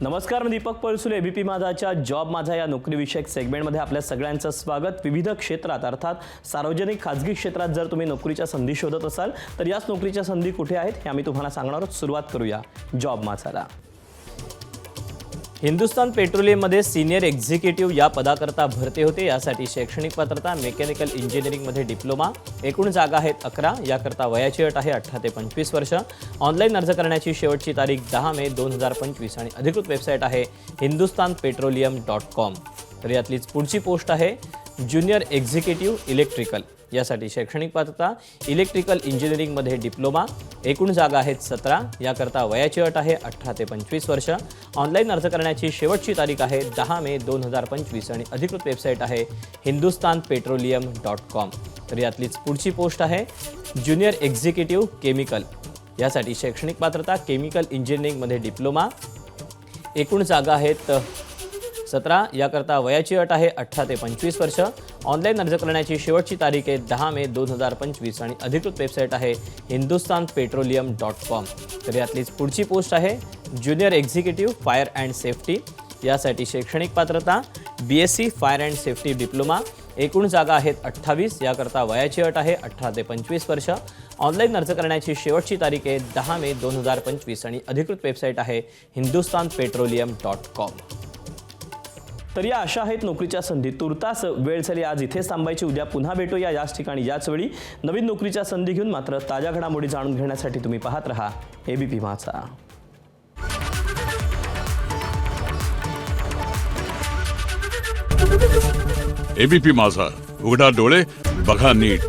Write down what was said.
नमस्कार मी दीपक पळसुले एबीपी माझाच्या जॉब माझा या नोकरीविषयक सेगमेंटमध्ये आपल्या सगळ्यांचं स्वागत. विविध क्षेत्रात अर्थात सार्वजनिक खाजगी क्षेत्रात जर तुम्ही नोकरीच्या संधी शोधत असाल तर याच नोकरीच्या संधी कुठे आहेत? हे आम्ही तुम्हाला सांगणार आहोत. सुरुवात करूया जॉब माझाला. हिंदुस्तान पेट्रोलियममध्ये सिनियर एक्झिक्युटिव्ह या पदाकरता भरती होते यासाठी शैक्षणिक पात्रता मेकॅनिकल इंजिनिअरिंगमध्ये डिप्लोमा एकूण जागा आहेत अकरा याकरता वयाची अट आहे अठरा ते पंचवीस वर्ष. ऑनलाईन अर्ज करण्याची शेवटची तारीख दहा मे दोन हजार पंचवीस आणि अधिकृत वेबसाईट आहे हिंदुस्तान पेट्रोलियम डॉट कॉम. तर यातलीच पुढची पोस्ट आहे ज्युनियर एक्झिक्युटिव्ह इलेक्ट्रिकल. यासाठी शैक्षणिक पात्रता इलेक्ट्रिकल इंजिनिअरिंगमध्ये डिप्लोमा एकूण जागा आहेत सतरा. याकरता वयाची अट आहे अठरा ते पंचवीस वर्ष. ऑनलाईन अर्ज करण्याची शेवटची तारीख आहे दहा मे दोन हजार पंचवीस आणि अधिकृत वेबसाईट आहे हिंदुस्तान पेट्रोलियम डॉट कॉम. तर यातलीच पुढची पोस्ट आहे ज्युनियर एक्झिक्युटिव्ह केमिकल. यासाठी शैक्षणिक पात्रता केमिकल इंजिनिअरिंगमध्ये डिप्लोमा. एकूण जागा आहेत सतरा. याकरता वयाची अट आहे अठरा ते पंचवीस वर्ष. ऑनलाईन अर्ज करण्याची शेवटची तारीख आहे दहा मे दोन हजार पंचवीस आणि अधिकृत वेबसाईट आहे हिंदुस्तान पेट्रोलियम डॉट कॉम. तर यातलीच पुढची पोस्ट आहे junior executive fire and safety. यासाठी शैक्षणिक पात्रता B S C fire and safety diploma. एकूण जागा आहेत अठ्ठावीस याकरता वयाची अट आहे अठरा ते पंचवीस वर्ष. ऑनलाईन अर्ज करण्याची शेवटची तारीख आहे दहा मे दोन हजार पंचवीस आणि अधिकृत वेबसाईट आहे हिंदुस्तान पेट्रोलियम डॉट कॉम. तर या अशा आहेत नोकरीच्या संधी तुर्तास वेळ झाली आज इथेच थांबायची. उद्या पुन्हा भेटूया याच ठिकाणी याच वेळी. नवीन नोकरीच्या संधी घेऊन मात्र ताज्या घडामोडी जाणून घेण्यासाठी तुम्ही पाहत रहा. एबीपी माझा. एबीपी माझा. उघडा डोळे बघा नीट.